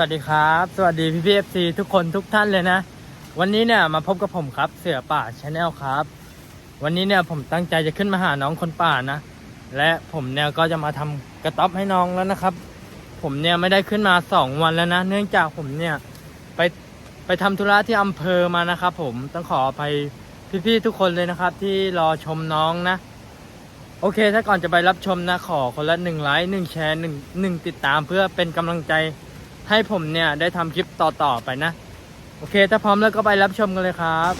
วัสดีครับ สวัสดีพี่พีเอฟซีทุกคนทุกท่านเลยนะ วันนี้เนี่ยมาพบกับผมครับเสือป่าชาแนลครับ วันนี้เนี่ยผมตั้งใจจะขึ้นมาหาน้องคนป่านะ และผมเนี่ยก็จะมาทำกระต๊อบให้น้องแล้วนะครับ ผมเนี่ยไม่ได้ขึ้นมาสองวันแล้วนะ เนื่องจากผมเนี่ยไปไปทำธุระที่อำเภอมานะครับ ผมต้องขออภัยพี่ๆทุกคนเลยนะครับ ที่รอชมน้องนะ โอเค ถ้าก่อนจะไปรับชมนะขอคนละหนึ่งไลค์หนึ่งแชร์หนึ่งหนึ่งติดตามเพื่อเป็นกำลังใจ ให้ผมเนี่ยได้ทำคลิปต่อๆไปนะ โอเค ถ้าพร้อมแล้วก็ไปรับชมกันเลยครับ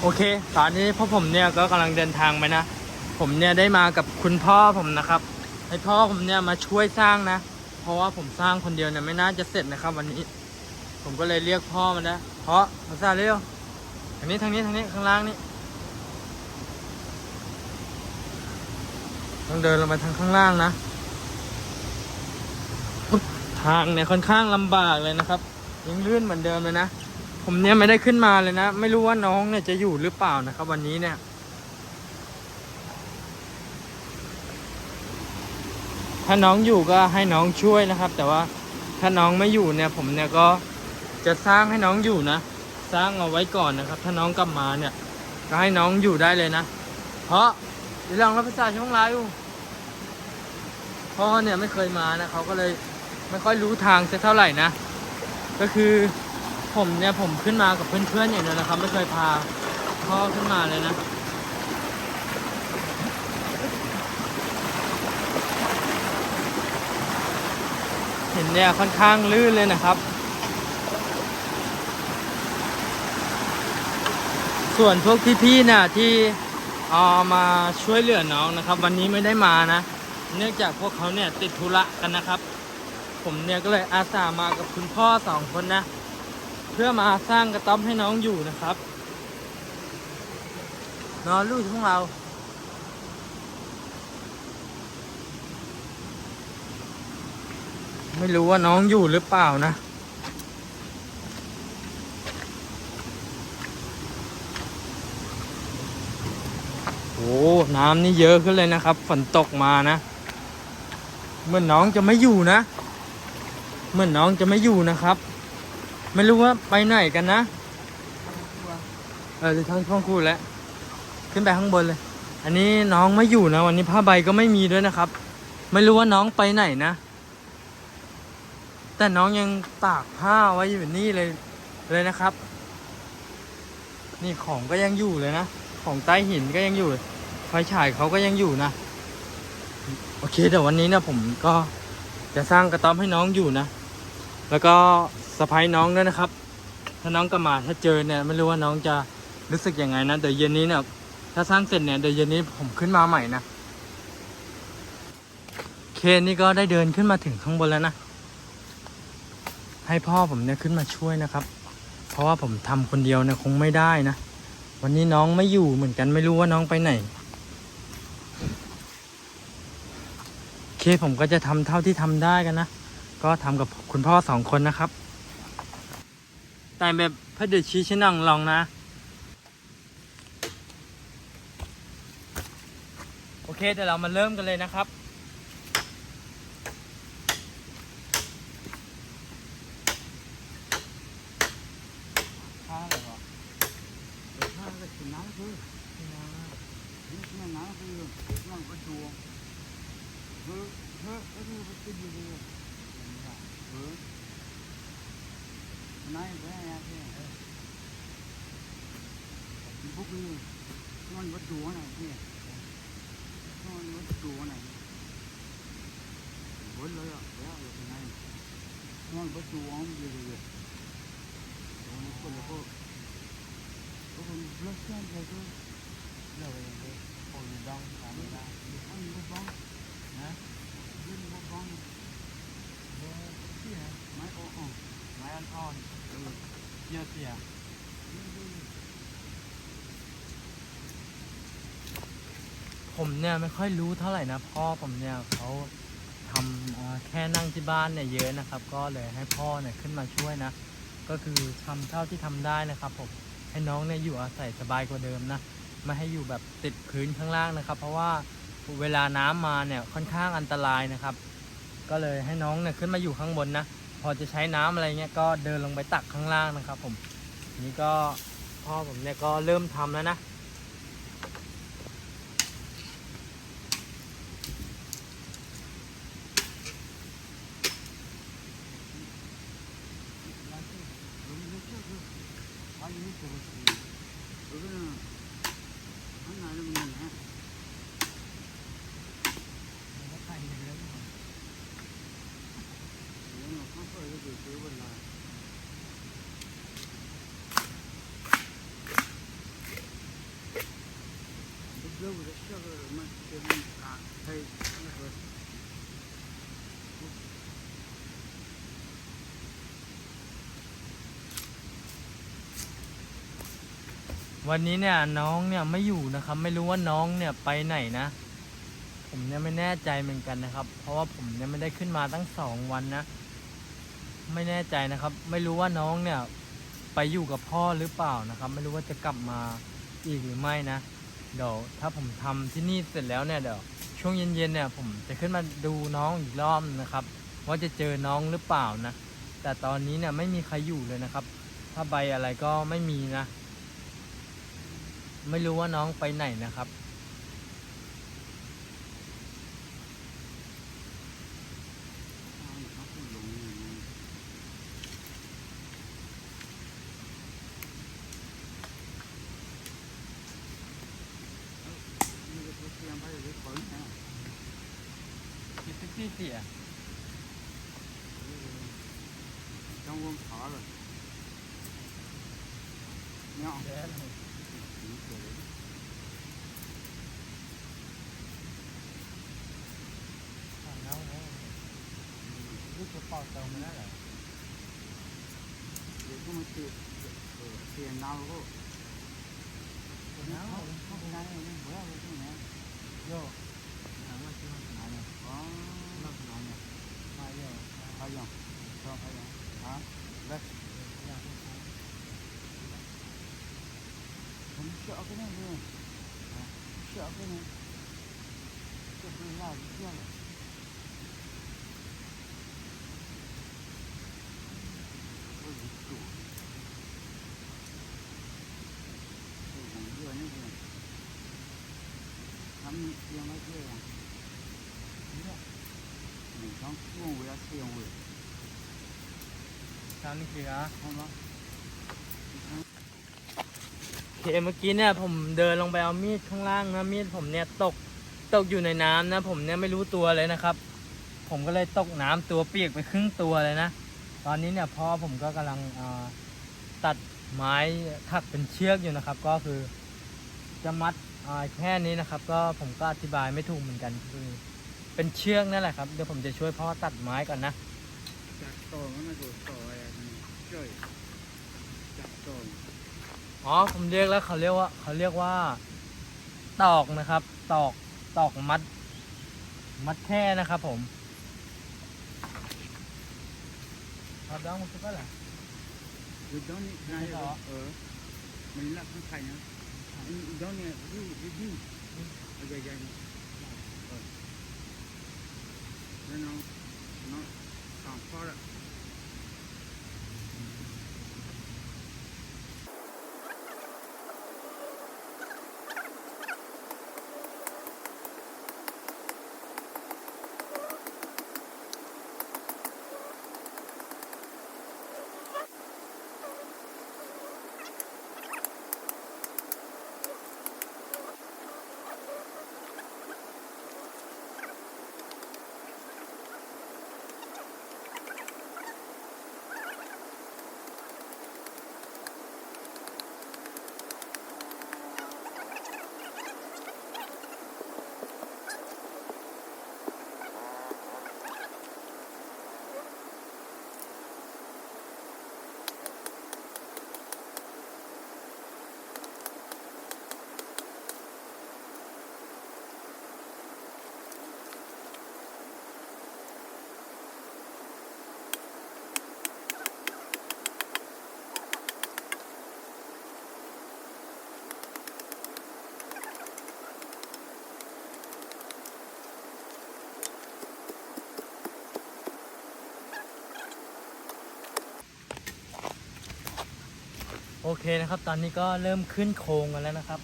โอเคตอนนี้พ่อผมเนี่ยก็กำลังเดินทางไปนะ ผมเนี่ยได้มากับคุณพ่อผมนะครับให้พ่อผมเนี่ยมาช่วยสร้างนะ เพราะว่าผมสร้างคนเดียวเนี่ยไม่น่าจะเสร็จนะครับ วันนี้ ผมก็เลยเรียกพ่อมานะเพราะมาซาเร็วทางนี้ทางนี้ทางนี้ข้างล่างนี่ต้องเดินลงมาทางข้างล่างนะ ทางเนี่ยค่อนข้างลำบากเลยนะครับ ยังลื่นเหมือนเดิมเลยนะ ผมเนี่ยไม่ได้ขึ้นมาเลยนะ ไม่รู้ว่าน้องเนี่ยจะอยู่หรือเปล่านะครับ วันนี้เนี่ย ถ้าน้องอยู่ก็ให้น้องช่วยนะครับ แต่ว่าถ้าน้องไม่อยู่เนี่ยผมเนี่ยก็จะสร้างให้น้องอยู่นะ สร้างเอาไว้ก่อนนะครับ ถ้าน้องกลับมาเนี่ย ก็ให้น้องอยู่ได้เลยนะ เพราะเดี๋ยวลองรับภาษาช่องไลน์อยู่พ่อเนี่ยไม่เคยมานะเขาก็เลย ไม่ค่อยรู้ทางสักเท่าไหร่นะ ก็คือผมเนี่ยผมขึ้นมากับเพื่อนๆอย่างเดียวนะครับ ไม่เคยพาพ่อขึ้นมาเลยนะเห็นเนี่ยค่อนข้างลื่นเลยนะครับ ส่วนพวกพี่ๆเนี่ยที่เอามาช่วยเหลือน้องนะครับ วันนี้ไม่ได้มานะ เนื่องจากพวกเขาเนี่ยติดธุระกันนะครับ ผมเนี่ยก็เลยอาสามากับคุณพ่อสองคนนะ เพื่อมาสร้างกระต๊อบให้น้องอยู่นะครับนอนลูกของเรา ไม่รู้ว่าน้องอยู่หรือเปล่านะโอ้น้ำนี่เยอะขึ้นเลยนะครับ ฝนตกมานะ เหมือนน้องจะไม่อยู่นะ เหมือนน้องจะไม่อยู่นะครับ ไม่รู้ว่าไปไหนกันนะ เออจะทั้งท้องคู่แล้ว ขึ้นไปข้างบนเลย อันนี้น้องไม่อยู่นะ วันนี้ผ้าใบก็ไม่มีด้วยนะครับ ไม่รู้ว่าน้องไปไหนนะ แต่น้องยังตากผ้าไว้อยู่นี่เลยเลยนะครับ นี่ของก็ยังอยู่เลยนะ ของใต้หินก็ยังอยู่ ไฟฉายเขาก็ยังอยู่นะ โอเคเดี๋ยววันนี้นี่ยผมก็จะสร้างกระต๊อบให้น้องอยู่นะ แล้วก็สะพายน้องด้วยนะครับ ถ้าน้องกลับมาถ้าเจอเนี่ยไม่รู้ว่าน้องจะรู้สึกยังไงนะเดี๋ยวเย็นนี้เนี่ยถ้าสร้างเสร็จเนี่ยเดี๋ยวเย็นนี้ผมขึ้นมาใหม่นะเคนี่ก็ได้เดินขึ้นมาถึงข้างบนแล้วนะ ให้พ่อผมเนี่ยขึ้นมาช่วยนะครับ เพราะว่าผมทำคนเดียวเนี่ยคงไม่ได้นะ วันนี้น้องไม่อยู่เหมือนกันไม่รู้ว่าน้องไปไหน เคผมก็จะทำเท่าที่ทำได้กันนะ ก็ทำกับคุณพ่อสองคนนะครับ แต่แบบพระเดชชี้ชนังลองนะ โอเคเดี๋ยวเรามาเริ่มกันเลยนะครับข้าวอะไรวะข้าวก็กินน้ำคือนี่ไม่น้ำคือน้ำก็ชัวเฮ้อเฮ้อเฮ้อมันกินอยู่เลยเฮ้ยแม่เนี่ยพวกนี้มันวัดดัวไหนเนี่ย มันวัดดัวไหนวัดเลยอะแล้วยังไงมันวัดดัวมันอยู่เลยวันนี้คนละก็ Open blood cell level. Level level. Yeah. My oh oh. ไม้อ่อนๆเยอะเสียผมเนี่ยไม่ค่อยรู้เท่าไหร่นะพ่อผมเนี่ยเขาทำเอ่อแค่นั่งที่บ้านเนี่ยเยอะนะครับ ก็เลยให้พ่อเนี่ยขึ้นมาช่วยนะ ก็คือทำเท่าที่ทำได้นะครับผมให้น้องเนี่ยอยู่อาศัยสบายกว่าเดิมนะไม่ให้อยู่แบบติดพื้นข้างล่างนะครับ เพราะว่าเวลาน้ำมาเนี่ยค่อนข้างอันตรายนะครับ ก็เลยให้น้องเนี่ยขึ้นมาอยู่ข้างบนนะ พอจะใช้น้ำอะไรเงี้ยก็เดินลงไปตักข้างล่างนะครับ ผมนี่ก็พ่อผมเนี่ยก็เริ่มทำแล้วนะ วันนี้เนี่ยน้องเนี่ยไม่อยู่นะครับ ไม่รู้ว่าน้องเนี่ยไปไหนนะ ผมเนี่ยไม่แน่ใจเหมือนกันนะครับ เพราะว่าผมเนี่ยไม่ได้ขึ้นมาตั้งสองวันนะ ไม่แน่ใจนะครับ ไม่รู้ว่าน้องเนี่ยไปอยู่กับพ่อหรือเปล่านะครับ ไม่รู้ว่าจะกลับมาอีกหรือไม่นะ เดี๋ยวถ้าผมทำที่นี่เสร็จแล้วเนี่ยเดี๋ยวช่วงเย็นๆเนี่ยผมจะขึ้นมาดูน้องอีกรอบนะครับ ว่าจะเจอน้องหรือเปล่านะ แต่ตอนนี้เนี่ยไม่มีใครอยู่เลยนะครับ ถ้าใบอะไรก็ไม่มีนะ ไม่รู้ว่าน้องไปไหนนะครับ 铁。让我爬了。娘。แล้วแล้วรู้สึกปอดเติมมาแล้วเหรอเดี๋ยวก็มาเตียนเตีน้ราก็ 하여 저 하여 아네 Hãy subscribe cho kênh Ghiền Mì Gõ Để không bỏ lỡ những video hấp dẫn Mình không, không phải là xe hồng người ครับโอเคเมื่อกี้เนี่ยผมเดินลงไปเอามีดข้างล่างนะมีดผมเนี่ยตกตกอยู่ในน้ำนะ ผมเนี่ยไม่รู้ตัวเลยนะครับ ผมก็เลยตกน้ำตัวเปียกไปครึ่งตัวเลยนะ ตอนนี้เนี่ยพ่อผมก็กำลังตัดไม้ถักเป็นเชือกอยู่นะครับ ก็คือจะมัดแค่นี้นะครับ ก็ผมก็อธิบายไม่ถูกเหมือนกันคือเป็นเชือกนั่นแหละครับเดี๋ยวผมจะช่วยพ่อตัดไม้ก่อนนะ จากต่อมนมาดูต่อย อ๋อผมเรียกแล้วเขาเรียกว่าเขาเรียกว่า ตอกนะครับ ตอกตอกมัด มัดแค่นะครับผมครับแล้วมันคืออะไร udon ni kaya Ito. eh manila kung kaya udon ni yu yu yu agay gay mo then now now come โอเคนะครับ ตอนนี้ก็เริ่มขึ้นโค้งกันแล้วนะครับ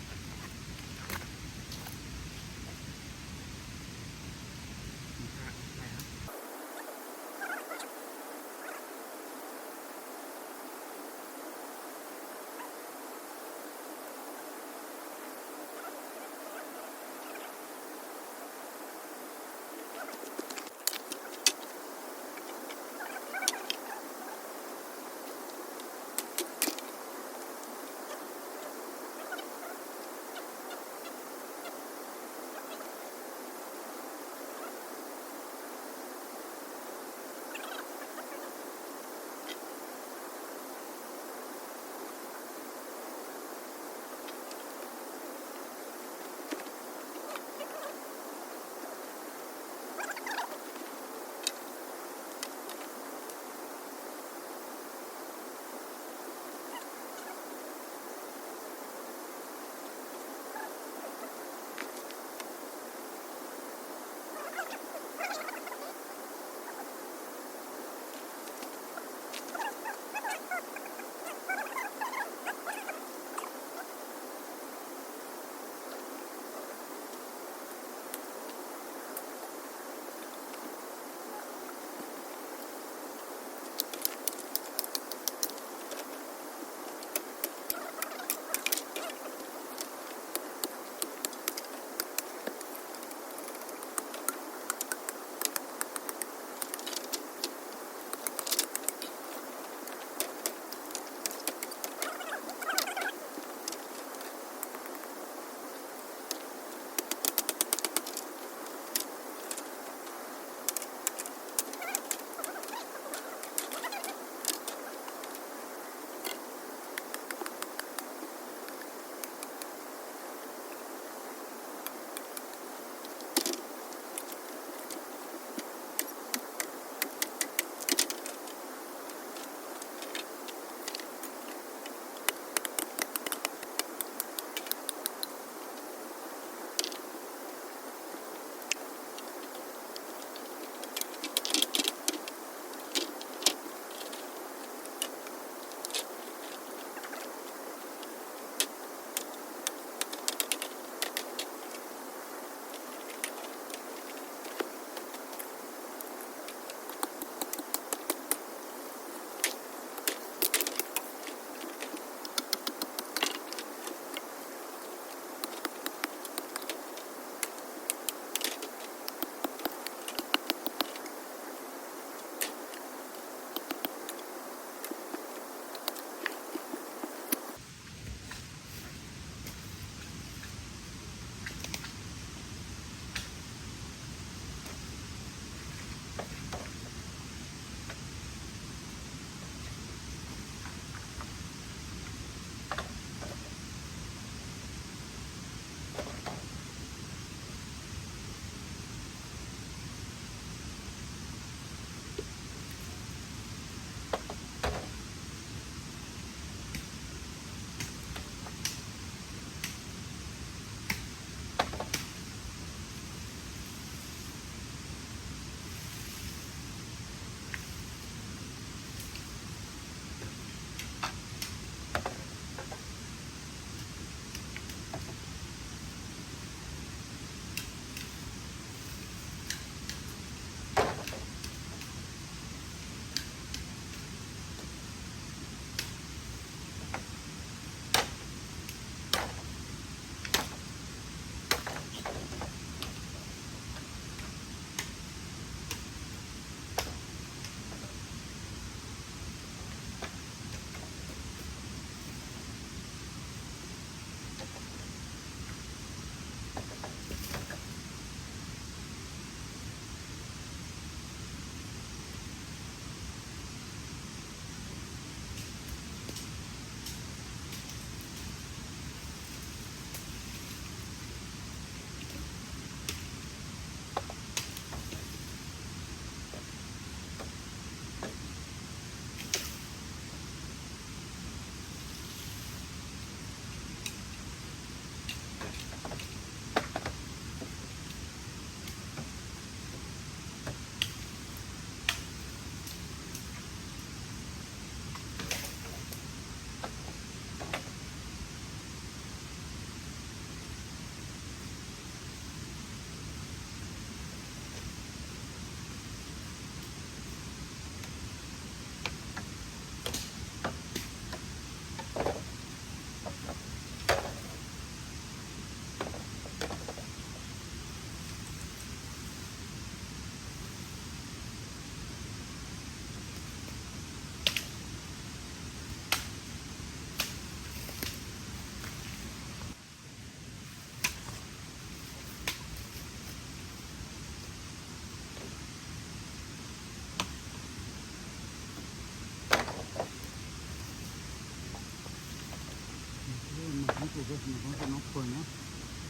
มันถูกก็มันต้องน้องคนนะ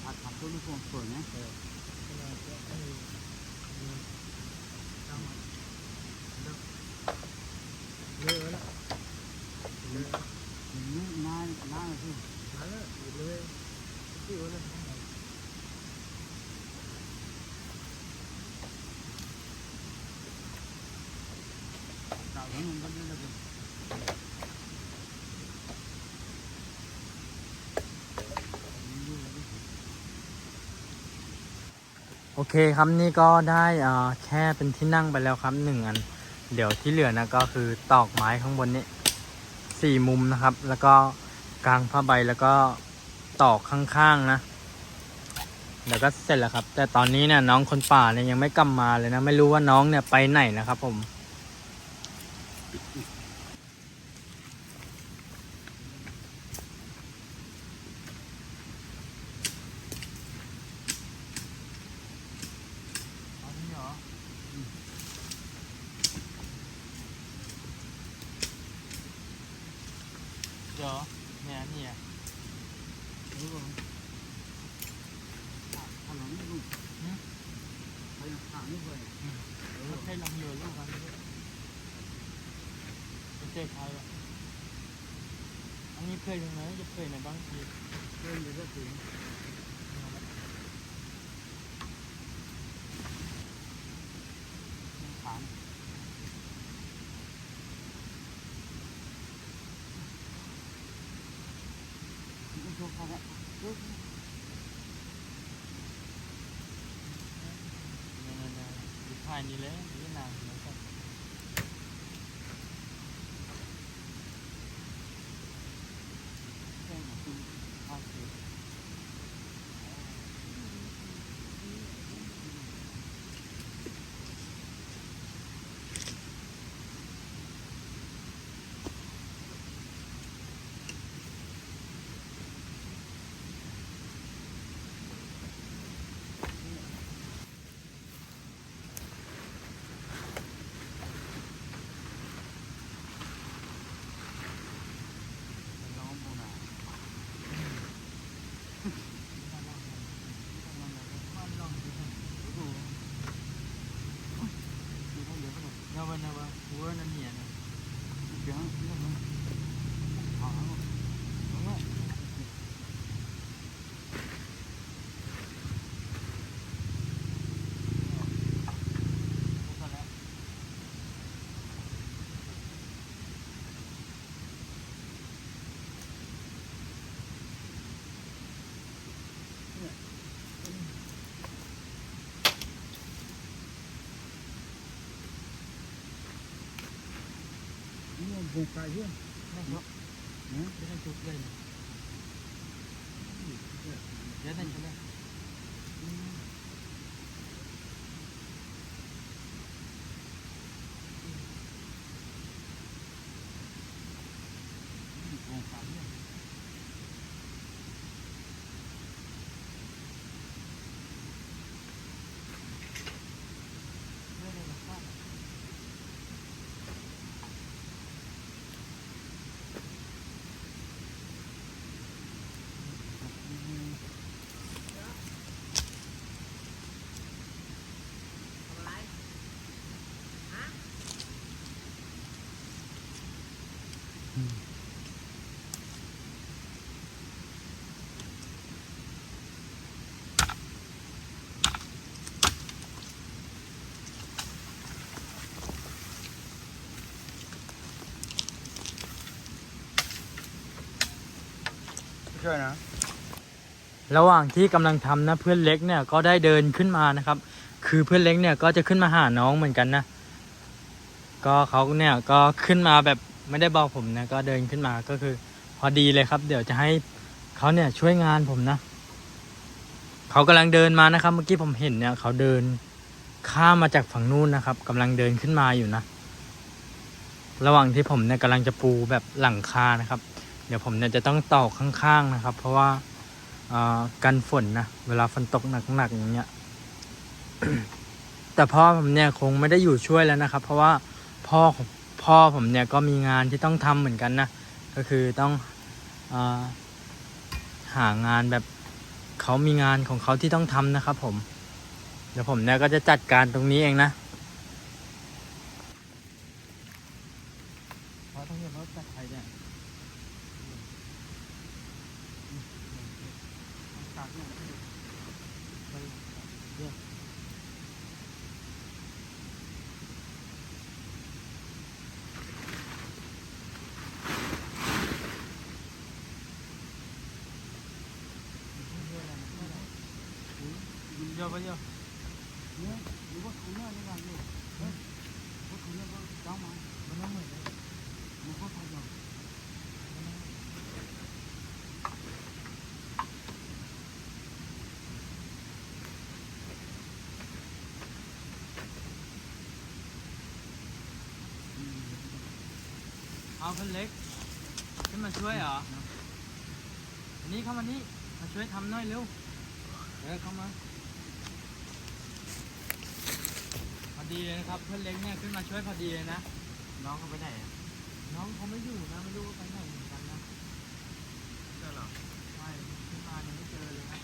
ผัดผัดต้นลูกคนคนนะ เยอะแล้ว นี่นานนานสิ มาแล้วเลยที่ว่าแล้ว tạo nó không có nên là được โอเคครับนี่ก็ได้อ่าแค่เป็นที่นั่งไปแล้วครับหนึ่งอัน เดี๋ยวที่เหลือนะก็คือตอกไม้ข้างบนนี้สี่มุมนะครับ แล้วก็กางผ้าใบแล้วก็ตอกข้างๆนะเดี๋ยวก็เสร็จแล้วครับ แต่ตอนนี้เนี่ยน้องคนป่าเนี่ยยังไม่กลับมาเลยนะ ไม่รู้ว่าน้องเนี่ยไปไหนนะครับผม เอาที่เหรอ เดี๋ยวเนี่ยเนี่ย đúng rồi thả thả nó như luôn Ừ. hay là thả như vậy ไม่ใช่ลองเรือลูกกันด้วยไม่ใช่ใครอะอันนี้เคยยังไงจะเคยในบางทีเคยอยู่ก็ถึง ạ เนี่ยเนี่ยอยู่ภายนี้เลยนี่นานแล้วก็ xem là tôi thả tiền น้องบูนาดูได้เยอะขนาด เนาวันนะวะหัวนั่นเนี่ยนะ เสียงเสียงมันหาหมด รู้ไหมรู้กันแล้ว นี่มันบุกไปเรื่อยไม่ชอบนะไม่ได้จุกเลยนะเดี๋ยวนั่นจะได้ บุกไปเรื่อย เรื่อยเลยนะครับ ช่วยนะ ระหว่างที่กำลังทำนะเพื่อนเล็กเนี่ยก็ได้เดินขึ้นมานะครับ คือเพื่อนเล็กเนี่ยก็จะขึ้นมาหาน้องเหมือนกันนะ ก็เขาเนี่ยก็ขึ้นมาแบบไม่ได้บอกผมนะก็เดินขึ้นมาก็คือ พอดีเลยครับ เดี๋ยวจะให้เขาเนี่ยช่วยงานผมนะเขากำลังเดินมานะครับ เมื่อกี้ผมเห็นเนี่ยเขาเดินข้ามมาจากฝั่งนู้นนะครับกำลังเดินขึ้นมาอยู่นะ ระหว่างที่ผมเนี่ยกำลังจะปูแบบหลังคานะครับ เดี๋ยวผมเนี่ยจะต้องตอกข้างๆนะครับ เพราะว่าอ่ากันฝนนะเวลาฝนตกหนักๆอย่างเงี้ยแต่พ่อผมเนี่ยคงไม่ได้อยู่ช่วยแล้วนะครับ เพราะว่าพ่อพ่อผมเนี่ยก็มีงานที่ต้องทำเหมือนกันนะก็คือต้องอหางานแบบเขามีงานของเขาที่ต้องทำนะครับ ผมเดี๋ยวผมเนี่ยก็จะจัดการตรงนี้เองนะเพราะต้องเห็นรถจัดใครเนี่ย ตากเนี่ยไปเดี๋ยวเดี๋ยวไปเดี๋ยวเนี่ยหรือว่าคุณเนี่ยนี่กันเนี่ยเฮ้ยว่าคุ ณเนี่ยก็จ้างมามันไม่เหมือนเลยมันก็ทำอย่างเอาคนเล็กขึ้นมาช่วยเหรออันนี้เข้ามานี่มาช่วยทำหน่อยเร็วเออเข้ามาพอ ดีเลยนะครับเพื่อนเล็กเนี่ยขึ้นมาช่วยพอดีเลยนะ น้องเขาไปไหนอะน้องเขาไม่อยู่นะไม่รู้ว่าไปไหนเหมือนกันนะ เจอหรอ ไม่ขึ้นมายังไม่เจอเลยนะ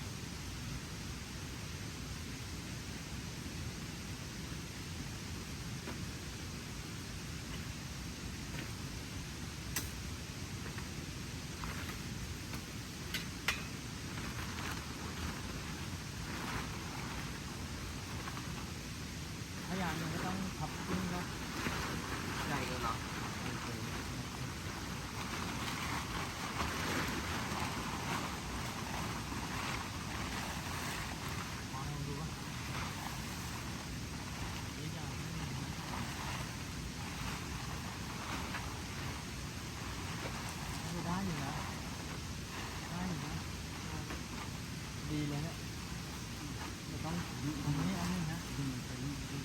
ถ้าอย่างหนึงก็ต้องขับขึ้นนะ ใหญ่เลยเหรอ มองดูว่านี่จะไม่ได้อยู่นะได้อยู่นะ ดีเลยเนี่ยเดี๋ยวต้องอันนี้อันนี้นะ ดึงไปนี่ดึง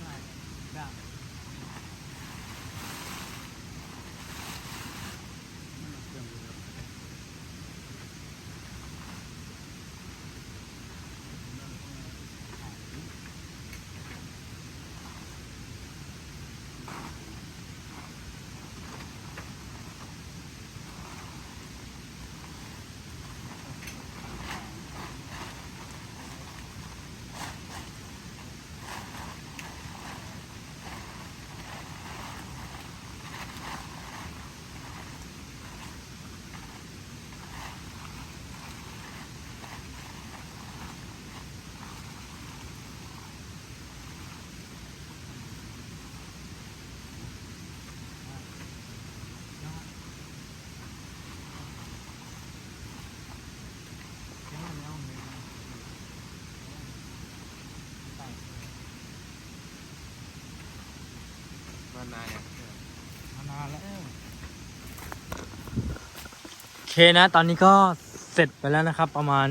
ได้ได้ มานานเนี่ยมานานแล้วโอเคนะ ตอนนี้ก็เสร็จไปแล้วนะครับ ประมาณ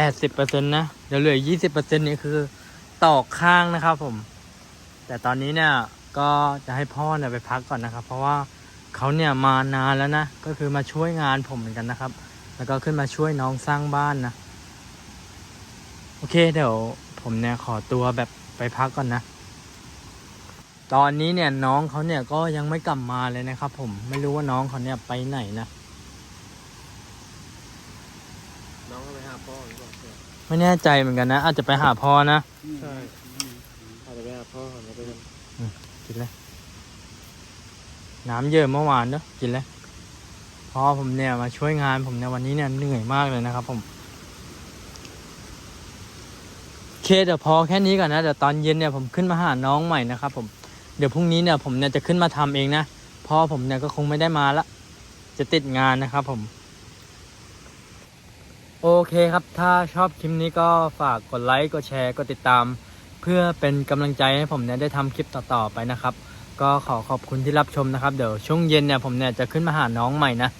80%นะเดี๋ยวเหลือ 20%นี่คือตอกข้างนะครับผม แต่ตอนนี้เนี่ยก็จะให้พ่อเนี่ยไปพักก่อนนะครับ เพราะว่าเขาเนี่ยมานานแล้วนะ ก็คือมาช่วยงานผมเหมือนกันนะครับ แล้วก็ขึ้นมาช่วยน้องสร้างบ้านนะ โอเคเดี๋ยวผมเนี่ยขอตัวแบบไปพักก่อนนะ ตอนนี้เนี่ยน้องเขาเนี่ยก็ยังไม่กลับมาเลยนะครับ ผมไม่รู้ว่าน้องเขาเนี่ยไปไหนนะน้องก็ไปหาพ่อหรือเปล่าไม่แน่ใจเหมือนกันนะ อาจจะไปหาพ่อนะใช่อาจจะไปหาพ่อแล้วก็จะกินเลยน้ำเยอะเมื่อวานเนอะกินเลยพ่อผมเนี่ยมาช่วยงานผมในยวันนี้เนี่ยเหนื่อยมากเลยนะครับ ผมโอเคเดี๋ยวพอแค่นี้ก่อนนะเดี๋ยวตอนเย็นเนี่ยผมขึ้นมาหาน้องใหม่นะครับผม เดี๋ยวพรุ่งนี้เนี่ยผมเนี่ยจะขึ้นมาทำเองนะเพราะผมเนี่ยก็คงไม่ได้มาละ จะติดงานนะครับผม โอเคครับ ถ้าชอบคลิปนี้ก็ฝากกดไลค์กดแชร์กดติดตาม เพื่อเป็นกำลังใจให้ผมเนี่ยได้ทำคลิปต่อๆไปนะครับ ก็ขอขอบคุณที่รับชมนะครับ เดี๋ยวช่วงเย็นเนี่ยผมเนี่ยจะขึ้นมาหาน้องใหม่นะ